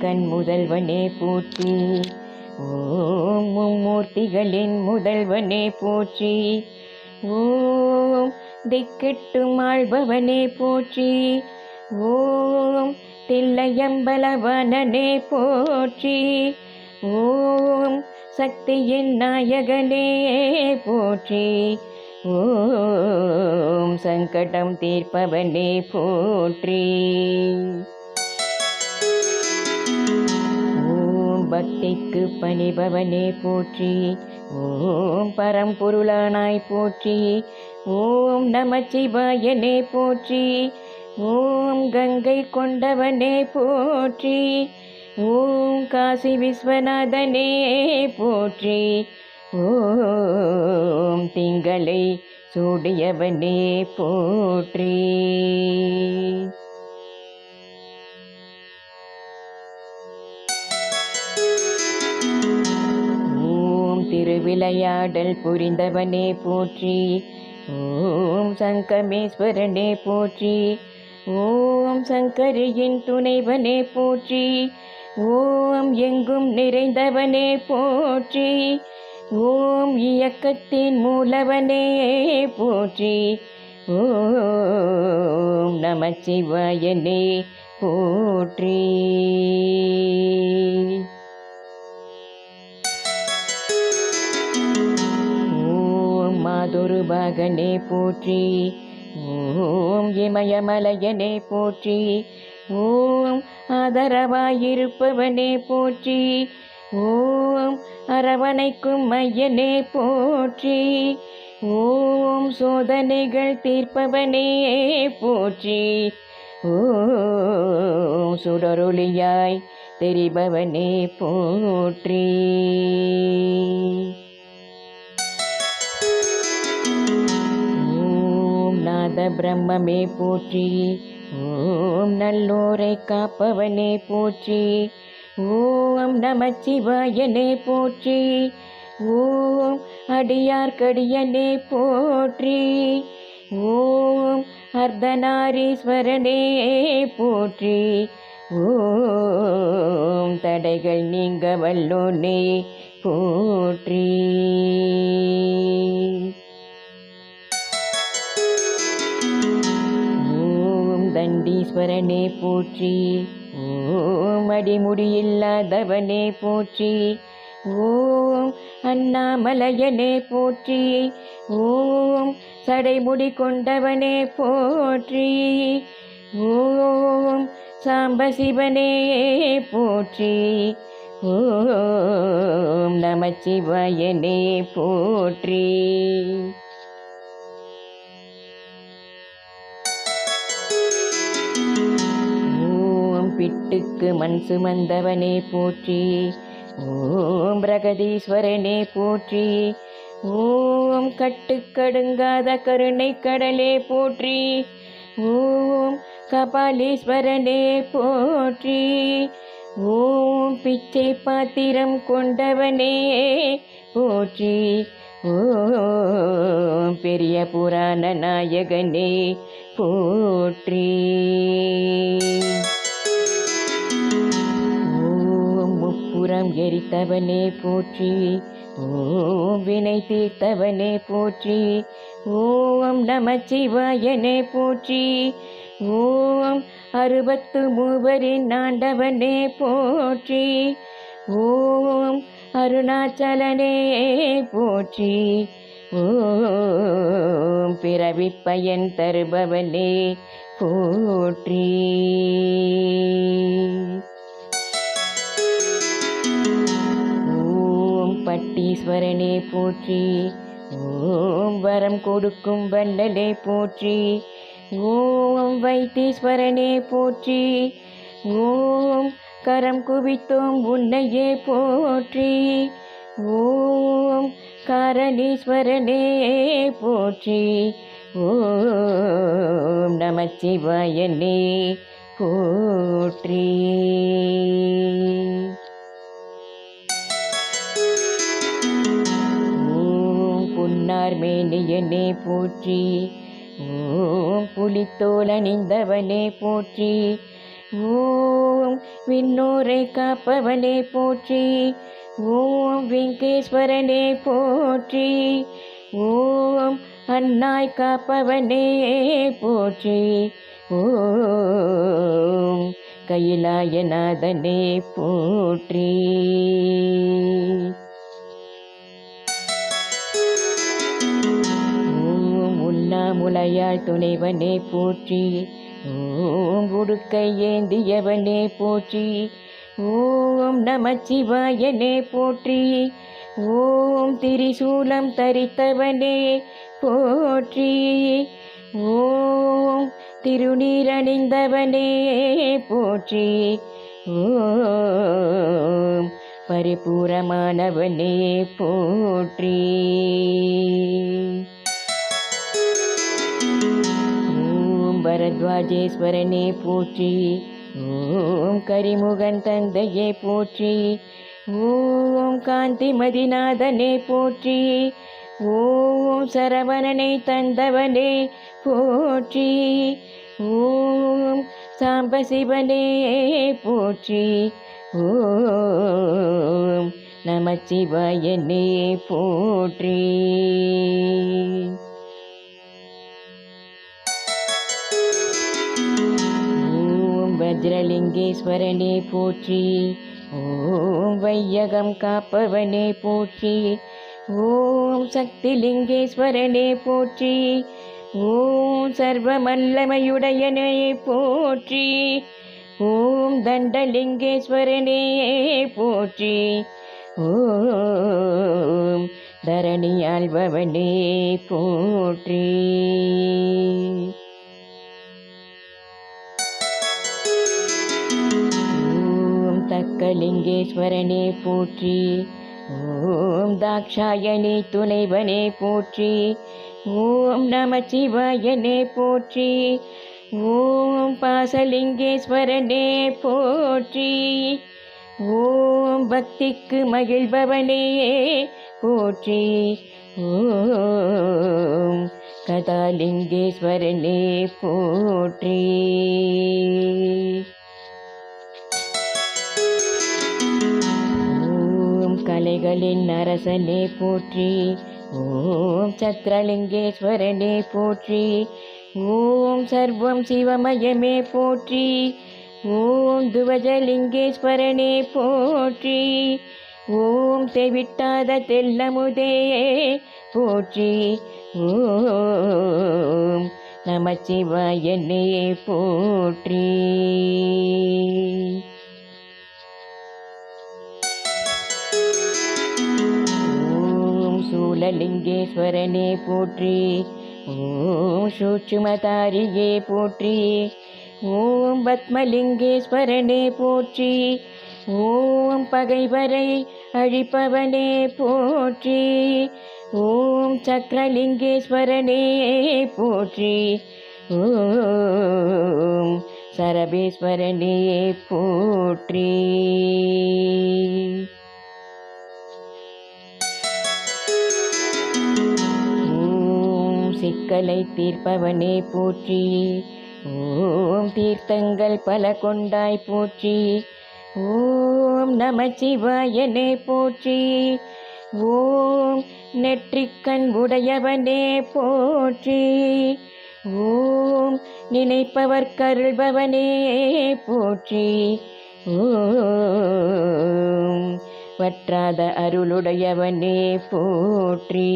கண் முதல்வனே போற்றி. ஓம் மும்மூர்த்திகளின் முதல்வனே போற்றி. ஓம் திக்கெட்டும் ஆள்பவனே போற்றி. ஓம் தில்லையம்பலவனே போற்றி. ஓம் சக்தியின் நாயகனே போற்றி. ஓம் சங்கடம் தீர்ப்பவனே போற்றி. பக்திக்கு பணிபவனே போற்றி. ஓம் பரம்பொருளானாய் போற்றி. ஓம் நமச்சிவாயனே போற்றி. ஓம் கங்கை கொண்டவனே போற்றி. ஓம் காசி விஸ்வநாதனே போற்றி. ஓம் திங்களை சூடியவனே போற்றி. திருவிளையாடல் புரிந்தவனே போற்றி. ஓம் சங்கமேஸ்வரனே போற்றி. ஓம் சங்கரியின் துணைவனே போற்றி. ஓம் எங்கும் நிறைந்தவனே போற்றி. ஓம் இயக்கத்தின் மூலவனே போற்றி. ஓம் நமச்சிவாயனே போற்றி. மகனே போற்றி. ஓம் இமயமலையனே போற்றி. ஓம் ஆதரவாயிருப்பவனே போற்றி. ஓம் அரவணைக்கும் மையனே போற்றி. ஓம் சோதனைகள் தீர்ப்பவனே போற்றி. ஓம் சுடரொளியாய் தெரிபவனே போற்றி. ஓம் பிரம்மமே போற்றி. ஓம் நல்லோரை காப்பவனே போற்றி. ஓம் நமச்சிவாயனே போற்றி. ஓம் அடியார்க்கடியனே போற்றி. ஓம் அர்த்தநாரீஸ்வரனே போற்றி. ஓம் தடைகள் நீங்க வல்லோனே போற்றி. ஓம் போற்றி. ஓம் அடிமுடியில்லாதவனே போற்றி. ஓம் அண்ணாமலையனே போற்றி. ஓம் சடைமுடி கொண்டவனே போற்றி. ஓம் சாம்பசிவனே போற்றி. ஓம் நமச்சிவாயனே போற்றி. ஓம் மண் சுமந்தவனே போற்றி. ஓம் பிரகதீஸ்வரனே போற்றி. ஓம் கட்டுக்கடுங்காத கருணை கடலே போற்றி. ஓம் கபாலீஸ்வரனே போற்றி. ஓம் பிச்சை பாத்திரம் கொண்டவனே போற்றி. ஓம் பெரிய புராண நாயகனே போற்றி. எரித்தவனே போற்றி. ஓம் வினை தீர்த்தவனே போற்றி. ஓம் நமச்சிவாயனே போற்றி. ஓம் அறுபத்து மூவரின் ஆண்டவனே போற்றி. ஓம் அருணாச்சலனே போற்றி. ஓம் பிறவி பயன் தருபவனே போற்றி. போற்றி. ஓம் வரம் கொடுக்கும் வண்டனை போற்றி. ஓம் வைத்தீஸ்வரனே போற்றி. ஓம் கரம் குவித்தோம் உன்னையே போற்றி. ஓம் கரணீஸ்வரனே போற்றி. ஓம் நமச்சிவாயனே போற்றி. புன்னார் போற்றி. ஓம் புலித்தோல் அணிந்தவனே போற்றி. ஓம் விண்ணோரை காப்பவனே போற்றி. ஓம் வெங்கேஸ்வரனே போற்றி. ஓம் அன்னாய் காப்பவனே போற்றி. ஓம் கையிலாயநாதனே போற்றி. உண்ணாமுலையாள் துணைவனே போற்றி. ஓம் உடுக்கை ஏந்தியவனே போற்றி. ஓம் நமச்சிவாயனே போற்றி. ஓம் திரிசூலம் தரித்தவனே போற்றி. ஓம் திருநீரணிந்தவனே போற்றி. ஓம் பரிபூரமானவனே போற்றி. ஓம் பரத்வாஜேஸ்வரனே போற்றி. ஓம் கரிமுகன் தந்தையே போற்றி. ஓம் காந்திமதிநாதனே போற்றி. ஓம் சரவணனை தந்தவனே போற்றி. ஓம் சாம்பசிவனே போற்றி. ஓம் நமச்சிவாயனே போற்றி. வஜ்ரலிங்கேஸ்வரனே போற்றி. ஓம் வையகம் காப்பவனே போற்றி. ஓம் சக்திலிங்கேஸ்வரனே போற்றி. ஓம் சர்வமல்லமையுடையனே போற்றி. ஓம் தண்டலிங்கேஸ்வரனே போற்றி. ஓம் தரணி ஆள்பவனே போற்றி. ஓம் போற்றி. ஓம் தாக்ஷாயணி துணைவனே போற்றி. ஓம் நமச்சிவாயனே போற்றி. ஓம் பாசலிங்கேஸ்வரனே போற்றி. ஓம் பக்திக்கு மகிழ்பவனே போற்றி. ஓம் கதாலிங்கேஸ்வரனே போற்றி. கலைகளின் அரசனே போற்றி. ஓம் சத்ரலிங்கேஸ்வரனே போற்றி. ஓம் சர்வம் சிவமயமே போற்றி. ஓம் துவஜலிங்கேஸ்வரனே போற்றி. ஓம் தெவிட்டாத தெல்லமுதே போற்றி. ஓம் நமச்சிவாயனே போற்றி. மூலலிங்கேஸ்வரனே போற்றி. ஓம் சூட்சுமதாரியே போற்றி. ஓம் பத்மலிங்கேஸ்வரனே போற்றி. ஓம் பகைவரை அழிப்பவனே போற்றி. ஓம் சக்கரலிங்கேஸ்வரனே போற்றி. ஓம் சரபேஸ்வரனே போற்றி. ஓம் சிக்கலை தீர்ப்பவனே போற்றி. ஓம் தீர்த்தங்கள் பல கொண்டாய் போற்றி. ஓம் நமச்சிவாயனே போற்றி. ஓம் நெற்றிக்கண் உடையவனே போற்றி. ஓம் நினைப்பவர் கருள்பவனே போற்றி. ஓம் வற்றாத அருளுடையவனே போற்றி.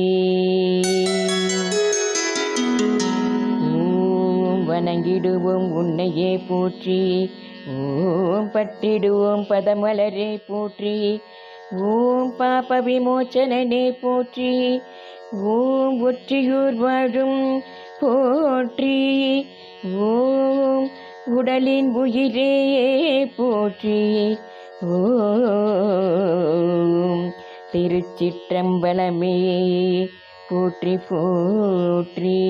ஓம் உன்னையே போற்றி. ஓம் பட்டிடுவோம் பதமலரே போற்றி. ஓம் பாப விமோச்சனனே போற்றி. ஓம் ஒற்றியூர் வாழும் போற்றி. ஓம் உடலின் உயிரே போற்றி. ஓம் திருச்சிற்றம்பலமே. போற்றி போற்றி